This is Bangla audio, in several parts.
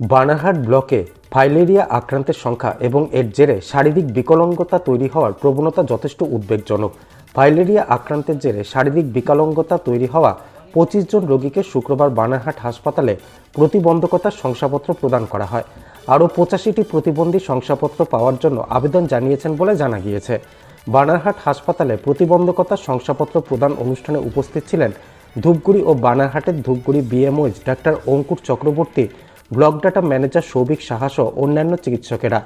বানারহাট ব্লকে ফাইলেরিয়া আক্রান্তের সংখ্যা এবং এর জেরে শারীরিক বিকলাঙ্গতা তৈরি হওয়ার প্রবণতা যথেষ্ট উদ্বেগজনক। ফাইলেরিয়া আক্রান্তের জেরে শারীরিক বিকলাঙ্গতা তৈরি হওয়া পঁচিশ জন রোগীকে শুক্রবার বানারহাট হাসপাতালে প্রতিবন্ধকতার শংসাপত্র প্রদান করা হয়। আরও পঁচাশিটি প্রতিবন্ধী শংসাপত্র পাওয়ার জন্য আবেদন জানিয়েছেন বলে জানা গিয়েছে। বানারহাট হাসপাতালে প্রতিবন্ধকতার শংসাপত্র প্রদান অনুষ্ঠানে উপস্থিত ছিলেন ধূপগুড়ি ও বানারহাটের Dhupguri BMOH doctor Ankur Chakraborty, block data manager Souvik সহ অন্যান্য চিকিৎসকেরা।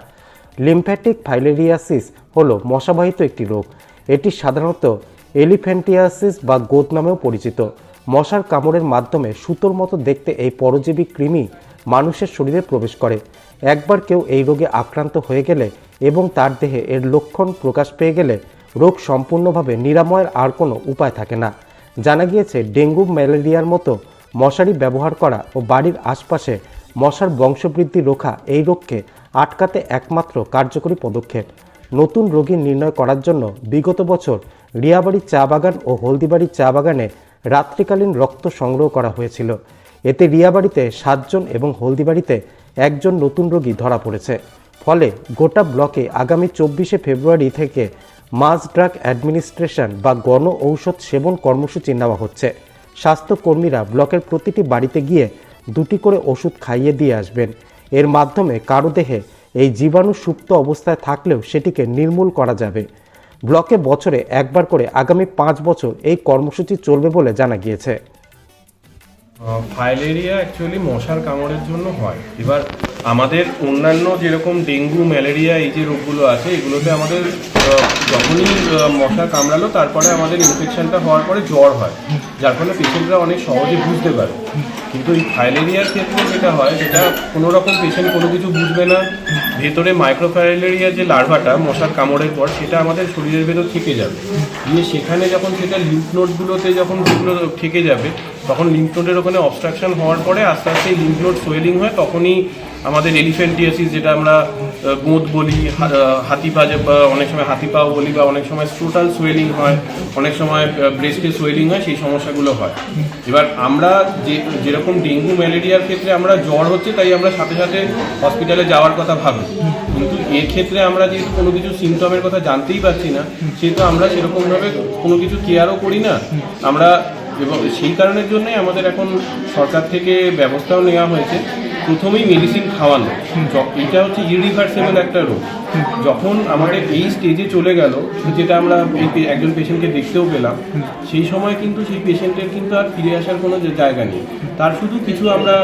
লিম্ফ্যাটিক ফাইলেরিয়াসিস হল মশাবাহিত একটি রোগ। এটি সাধারণত এলিফ্যান্টিয়াসিস বা গোদ নামেও পরিচিত। মশার কামড়ের মাধ্যমে সুতোর মতো দেখতে এই পরজীবী কৃমি মানুষের শরীরে প্রবেশ করে। একবার কেউ এই রোগে আক্রান্ত হয়ে গেলে এবং তার দেহে এর লক্ষণ প্রকাশ পেয়ে গেলে রোগ সম্পূর্ণভাবে নিরাময়ের আর কোনো উপায় থাকে না। জানা গিয়েছে, ডেঙ্গু, ম্যালেরিয়ার মতো মশারি ব্যবহার করা ও বাড়ির আশপাশে মশার বংশবৃদ্ধি রোখা এই রোগকে আটকাতে একমাত্র কার্যকরী পদক্ষেপ। নতুন রোগী নির্ণয় করার জন্য বিগত বছর রিয়াবাড়ি চা বাগান ও হলদিবাড়ি চা বাগানে রাত্রিকালীন রক্ত সংগ্রহ করা হয়েছিল। এতে রিয়াবাড়িতে সাতজন এবং হলদিবাড়িতে একজন নতুন রোগী ধরা পড়েছে। ফলে গোটা ব্লকে আগামী চব্বিশে ফেব্রুয়ারি থেকে মাস ড্রাগ অ্যাডমিনিস্ট্রেশন বা গণ ঔষধ সেবন কর্মসূচি নেওয়া হচ্ছে। স্বাস্থ্যকর্মীরা ব্লকের প্রতিটি বাড়িতে গিয়ে দুটি করে ওষুধ খাইয়ে দিয়ে আসবেন। এর মাধ্যমে কারও দেহে এই জীবাণু সুপ্ত অবস্থায় থাকলেও সেটিকে নির্মূল করা যাবে। ব্লকে বছরে একবার করে আগামী পাঁচ বছর এই কর্মসূচি চলবে বলে জানা গিয়েছে। ফাইলেরিয়া অ্যাকচুয়ালি মশার কামড়ের জন্য হয়। এবার আমাদের অন্যান্য যেরকম ডেঙ্গু, ম্যালেরিয়া এই যে রোগগুলো আছে, এগুলোতে আমাদের যখনই মশা কামড়ালো, তারপরে আমাদের ইনফেকশনটা হওয়ার পরে জ্বর হয়। যার ফলে পেশেন্টরা অনেক সহজে বুঝতে পারে। কিন্তু এই ফাইলেরিয়ার ক্ষেত্রে যেটা হয় সেটা কোনো রকম পেশেন্ট কোনো কিছু বুঝবে না, ভেতরে মাইক্রোফাইলেরিয়ার যে লার্ভাটা মশার কামড়ের পর, সেটা আমাদের শরীরের ভেতর থেকে যাবে। দিয়ে সেখানে যখন সেটা লিম্ফ নোটগুলোতে যখন যেগুলো থেকে যাবে, তখন লিম্ফ নোটের ওখানে অবস্ট্রাকশন হওয়ার পরে আস্তে আস্তে লিঙ্ক নোট সোয়েলিং হয়, তখনই আমাদের এলিফেন্টিয়াসিস যেটা আমরা গোঁদ বলি হাতি পা অনেক সময় হাতি পাও বলি, বা অনেক সময় স্টোটাল সোয়েলিং হয়, অনেক সময় ব্রেস্টে সোয়েলিং হয়, সেই সমস্যাগুলো হয়। এবার আমরা যে, যেরকম ডেঙ্গু ম্যালেরিয়ার ক্ষেত্রে আমরা জ্বর হচ্ছে, তাই আমরা সাথে সাথে হসপিটালে যাওয়ার কথা ভাবি। কিন্তু এর ক্ষেত্রে আমরা যে কোনো কিছু সিমটমের কথা জানতেই পারছি না সেহেতু আমরা সেরকমভাবে কোনো কিছু কেয়ারও করি না। আমরা এবং সেই কারণের জন্যই আমাদের এখন সরকার থেকে ব্যবস্থাও নেওয়া হয়েছে। প্রথমেই মেডিসিন খাওয়ানো। এটা হচ্ছে ইরিভার্সেবল একটা রোগ। যখন আমাদের এই স্টেজে চলে গেল, যেটা আমরা একজন পেশেন্টকে দেখতেও পেলাম, সেই সময় কিন্তু সেই পেশেন্টের কিন্তু আর ফিরে আসার কোনো জায়গা নেই। তার শুধু কিছু আমরা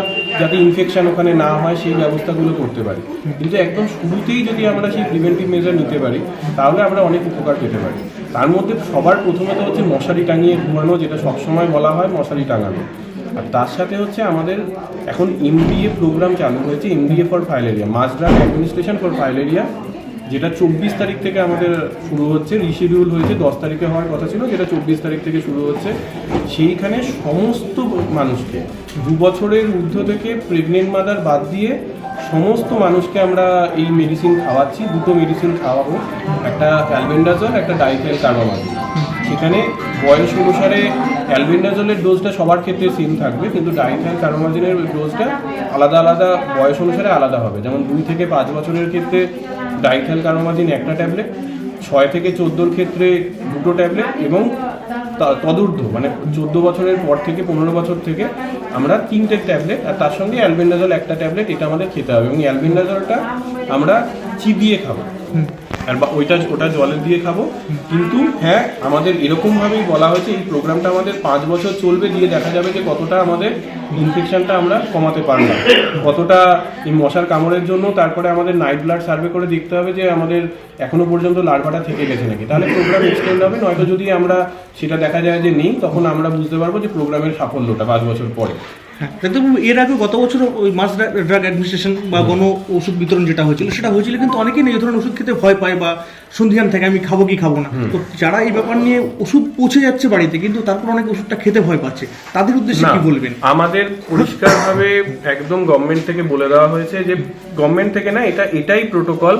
যাতে ইনফেকশন ওখানে না হয়, সেই ব্যবস্থাগুলো করতে পারি। কিন্তু একদম শুরুতেই যদি আমরা সেই প্রিভেন্টিভ মেজার নিতে পারি, তাহলে আমরা অনেক উপকার পেতে পারি। তার মধ্যে সবার প্রথমে তো হচ্ছে মশারি টাঙিয়ে ঘুমানো, যেটা সবসময় বলা হয় মশারি টাঙানো। আর তার সাথে হচ্ছে আমাদের এখন এমবিএ প্রোগ্রাম চালু হয়েছে MBA for filaria drug administration for filaria যেটা চব্বিশ তারিখ থেকে আমাদের শুরু হচ্ছে রিশিডিউল হয়েছে, দশ তারিখে হওয়ার কথা ছিল, যেটা চব্বিশ তারিখ থেকে শুরু হচ্ছে। সেইখানে সমস্ত মানুষকে, দু বছরের ঊর্ধ্ব থেকে প্রেগনেন্ট মাদার বাদ দিয়ে সমস্ত মানুষকে আমরা এই মেডিসিন খাওয়াচ্ছি, দুটো মেডিসিন খাওয়াবো, একটা অ্যালবেন্ডাজল একটা ডাইফেল কার্বামাজিন সেখানে বয়স অনুসারে অ্যালবেন্ডাজলের ডোজটা সবার ক্ষেত্রে সেম থাকবে, কিন্তু ডাইফেল কার্বামাজিনের ডোজটা আলাদা আলাদা বয়স অনুসারে আলাদা হবে। যেমন দুই থেকে পাঁচ বছরের ক্ষেত্রে ডাইথেল কার্বামাজিন একটা ট্যাবলেট, ছয় থেকে চোদ্দোর ক্ষেত্রে দুটো ট্যাবলেট এবং তদূর্ধ্ব মানে চোদ্দ বছরের পর থেকে পনেরো বছর থেকে আমরা তিনটে ট্যাবলেট আর তার সঙ্গে অ্যালবেন্ডাজল একটা ট্যাবলেট, এটা আমাদের খেতে হবে এবং অ্যালবেন্ডাজলটা আমরা চিবিয়ে খাব। আর বা ওইটা ওটা জলে দিয়ে খাব। কিন্তু হ্যাঁ আমাদের এরকমভাবেই বলা হয়েছে, এই প্রোগ্রামটা আমাদের পাঁচ বছর চলবে দিয়ে দেখা যাবে যে কতটা আমাদের ইনফেকশনটা আমরা কমাতে পারলাম। কতটা এই মশার কামড়ের জন্য তারপরে আমাদের নাইট ব্লাড সার্ভে করে দেখতে হবে যে আমাদের এখনও পর্যন্ত লার্ভাটা থেকে গেছে নাকি। তাহলে প্রোগ্রাম এক্সটেন্ড হবে, নয়তো যদি আমরা সেটা দেখা যায় যে নেই, তখন আমরা বুঝতে পারব যে প্রোগ্রামের সাফল্যটা পাঁচ বছর পরে। ডাক্তারবাবু এর আগে গত বছর ওই মাস ড্রাগ অ্যাডমিনিস্ট্রেশন বা গণ ওষুধ বিতরণ যেটা হয়েছিল সেটা হয়েছিল কিন্তু অনেকেই এই ধরনের ওষুধ খেতে ভয় পায় বা সন্ধিহান থেকে আমি খাব কি খাব না। তো যারা এই ব্যাপার নিয়ে ওষুধ পৌঁছে যাচ্ছে বাড়িতে কিন্তু তারপর অনেক ওষুধটা খেতে ভয় পাচ্ছে। তাদের উদ্দেশ্যে কি বলবেন? আমাদের পরিষ্কারভাবে একদম গভর্নমেন্ট থেকে বলে দেওয়া হয়েছে যে গভর্নমেন্ট থেকে না এটা এটাই প্রোটোকল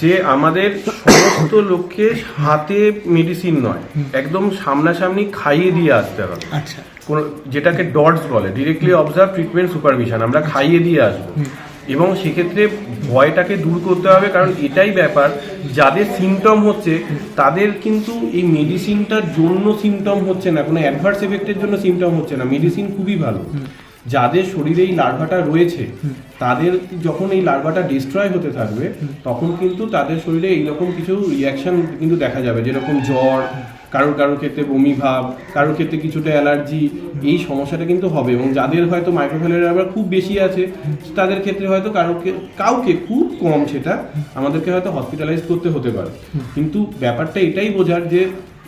যে আমাদের সমস্ত লোককে হাতে মেডিসিন নয় একদম সামনাসামনি খাইয়ে দিয়ে আসতে হবে। আচ্ছা। কোনো যেটাকে ডটস বলে ডিরেক্টলি অবজার্ভ ট্রিটমেন্ট সুপারভিশন আমরা খাইয়ে দিয়ে আসব। এবং সেক্ষেত্রে ভয়টাকে দূর করতে হবে কারণ এটাই ব্যাপার যাদের সিমটম হচ্ছে তাদের কিন্তু এই মেডিসিনটার জন্য সিমটম হচ্ছে না কোনো অ্যাডভার্স এফেক্টের জন্য সিমটম হচ্ছে না মেডিসিন খুবই ভালো। যাদের শরীরে এই লার্ভাটা রয়েছে তাদের যখন এই লার্ভাটা ডিস্ট্রয় হতে থাকবে তখন কিন্তু তাদের শরীরে এইরকম কিছু রিয়াকশন কিন্তু দেখা যাবে যেরকম জ্বর কারোর কারোর ক্ষেত্রে বমি ভাব কারোর ক্ষেত্রে কিছুটা অ্যালার্জি এই সমস্যাটা কিন্তু হবে। এবং যাদের হয়তো মাইক্রোফেলের আবার খুব বেশি আছে তাদের ক্ষেত্রে হয়তো কারোকে কাউকে খুব কম সেটা আমাদেরকে হয়তো হসপিটালাইজ করতে হতে পারে। কিন্তু ব্যাপারটা এটাই বোঝার যে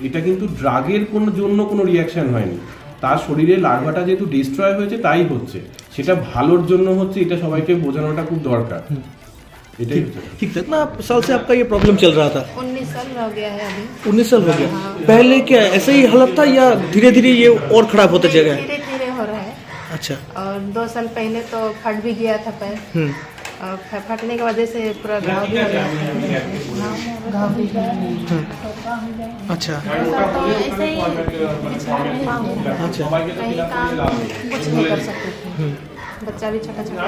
এটা কিন্তু ড্রাগের কোনো জন্য কোনো রিয়াকশন হয়নি। তার শরীরে লার্ভাটা যেহেতু ডিস্ট্রয় হয়েছে তাই হচ্ছে সেটা ভালোর জন্য হচ্ছে এটা সবাইকে বোঝানোটা খুব দরকার এটাই হচ্ছে ठीक कितना साल से आपका ये प्रॉब्लम चल रहा था उन्नीस साल हो गया है अभी उन्नीस साल हो गया पहले क्या ऐसा ही हालत था या धीरे धीरे ये और खराब होता चला गया धीरे धीरे हो रहा है अच्छा और दो साल पहले तो फट भी गया था पैर हम्म और फटने की वजह से पूरा घाव भी हो गया। घाव भी अच्छा। ऐसे ही कहीं काम कुछ नहीं कर सकते बच्चा भी छोटा छोटा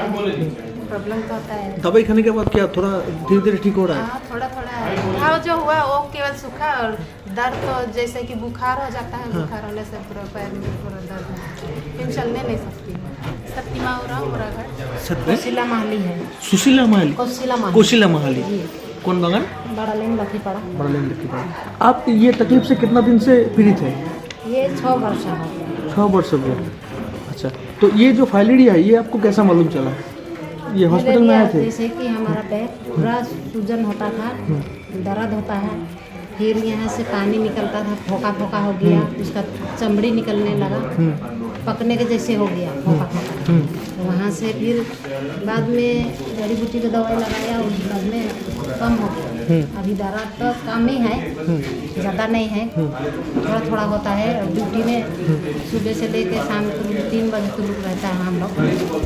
प्रॉब्लम तो होता है। दवाई खाने के बाद क्या थोड़ा धीरे धीरे ठीक हो रहा है? हाँ थोड़ा थोड़ा है घाव जो हुआ वो केवल सूखा और दर्द तो जैसे कि बुखार हो जाता है बुखार होने से पूरा पैर में पूरा दर्द है फिर चलने नहीं सकती। सत्यमा उरा उराघाट सत्य कोशिला माहली है। सुशीला महाली? कोशिला माहली। कोशिला महाली। कौन बगान बड़ा लेन लखी पड़ा बड़ा लेन लिखी आप ये तकलीफ़ से कितना दिन से पीड़ित है? ये छः वर्ष हो गया छः वर्ष हो गया अच्छा तो ये जो फाइलेरिया है ये आपको कैसा मालूम चला? ये हॉस्पिटल में आए थे? जैसे कि हमारा पैर पूरा सूजन होता था दर्द होता है फिर यहाँ से पानी निकलता था फोका फोका हो गया उसका चमड़ी निकलने लगा पकने के जैसे हो गया फोका फोका। वहाँ से फिर बाद में जड़ी बूटी की दवाई लगाया उस बाद में कम हो गया। अभी दर्द तो कम ही है ज़्यादा नहीं है। थोड़ा थोड़ा होता है और ड्यूटी में सुबह से लेकर शाम को तीन बजे तक रहता है हम लोग।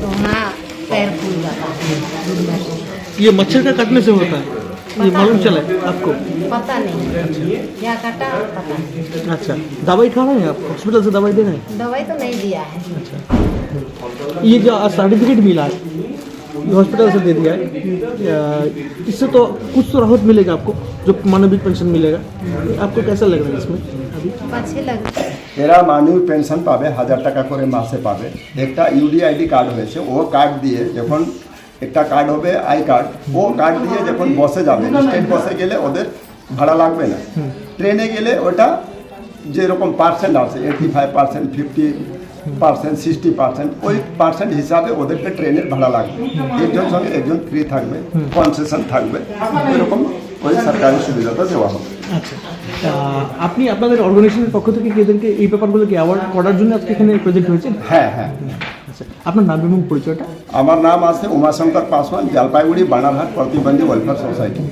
तो वहाँ पैर फूल जाता है। ये मच्छर का काटने से होता है? ये मालूम चला है आपको? पता नहीं। क्या काटा पता नहीं। अच्छा। दवाई खा रहे हैं आप? हॉस्पिटल से दवाई दे रहे हैं? दवाई तो नहीं दिया है। ये जो सर्टिफिकेट मिला है ये हॉस्पिटल से दे दिया है या- इससे तो कुछ तो राहत मिलेगा आपको जो मानविक पेंशन मिलेगा आपको कैसा लग रहा है इसमें अभी अच्छे लगे এরা মানবিক পেনশন পাবে হাজার টাকা করে মাসে পাবে একটা ইউডিআইডি কার্ড হয়েছে ও কার্ড দিয়ে যখন একটা কার্ড হবে আই কার্ড ও কার্ড দিয়ে যখন বসে যাবে স্টেট বসে গেলে ওদের ভাড়া লাগবে না ট্রেনে গেলে ওটা যেরকম পার্সেন্ট আছে eighty five percent fifty percent sixty percent ওই পার্সেন্ট হিসাবে ওদেরকে ট্রেনের ভাড়া লাগবে। একজন সঙ্গে একজন ফ্রি থাকবে কনসেশন থাকবে এরকম ওই সরকারি সুবিধাটা দেওয়া হবে। আচ্ছা আপনি আপনাদের অর্গানাইজেশনের পক্ষ থেকে কি এদেরকে এই ব্যাপারগুলোকে অ্যাওয়ার্ড করার জন্য আজকে এখানে প্রজেক্ট হয়েছে? হ্যাঁ হ্যাঁ। আচ্ছা আপনার নাম এবং পরিচয়টা? আমার নাম আছে উমাশঙ্কর পাসওয়ান জলপাইগুড়ি বানারহাট প্রতিবন্ধী ওয়েলফেয়ার সোসাইটি